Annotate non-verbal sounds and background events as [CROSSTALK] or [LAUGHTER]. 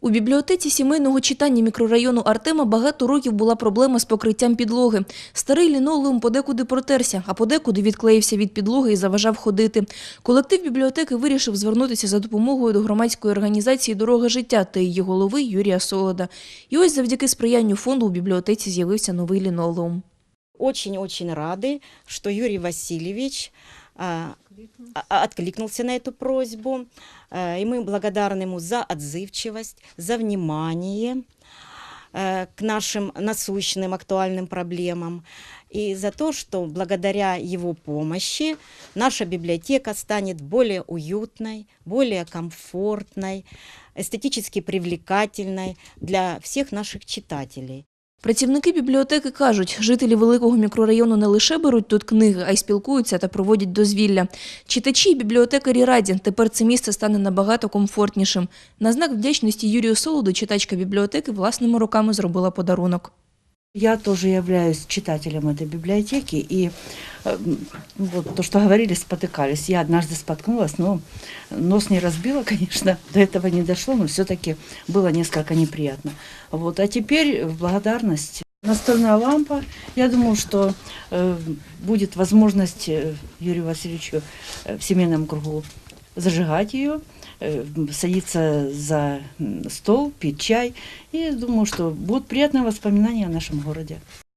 У бібліотеці сімейного читання мікрорайону Артема багато років була проблема з покриттям підлоги. Старий лінолеум подекуди протерся, а подекуди відклеївся від підлоги і заважав ходити. Колектив бібліотеки вирішив звернутися за допомогою до громадської організації «Дорога життя» та її голови Юрія Солода. І ось завдяки сприянню фонду у бібліотеці з'явився новий лінолеум. Очень-очень рады, что Юрий Васильевич а, а, откликнулся на эту просьбу. А, И мы благодарны ему за отзывчивость, за внимание к нашим насущным актуальным проблемам и за то, что благодаря его помощи наша библиотека станет более уютной, более комфортной, эстетически привлекательной для всех наших читателей. Працівники бібліотеки кажуть, жителі великого мікрорайону не лише беруть тут книги, а й спілкуються та проводять дозвілля. Читачі і бібліотекарі раді, тепер це місце стане набагато комфортнішим. На знак вдячності Юрію Солоду читачка бібліотеки власними руками зробила подарунок. Я тоже являюсь читателем этой библиотеки, и э, м, вот то, что говорили, спотыкались. Я однажды споткнулась, но нос не разбила, [LAUGHS] конечно, до этого не дошло, но все-таки было несколько неприятно. Вот. А теперь в благодарность настольная лампа. Я думаю, что э, будет возможность э, Юрию Васильевичу э, в семейном кругу зажигать ее, э, садиться за стол, пить чай. И думаю, что будут приятные воспоминания о нашем городе.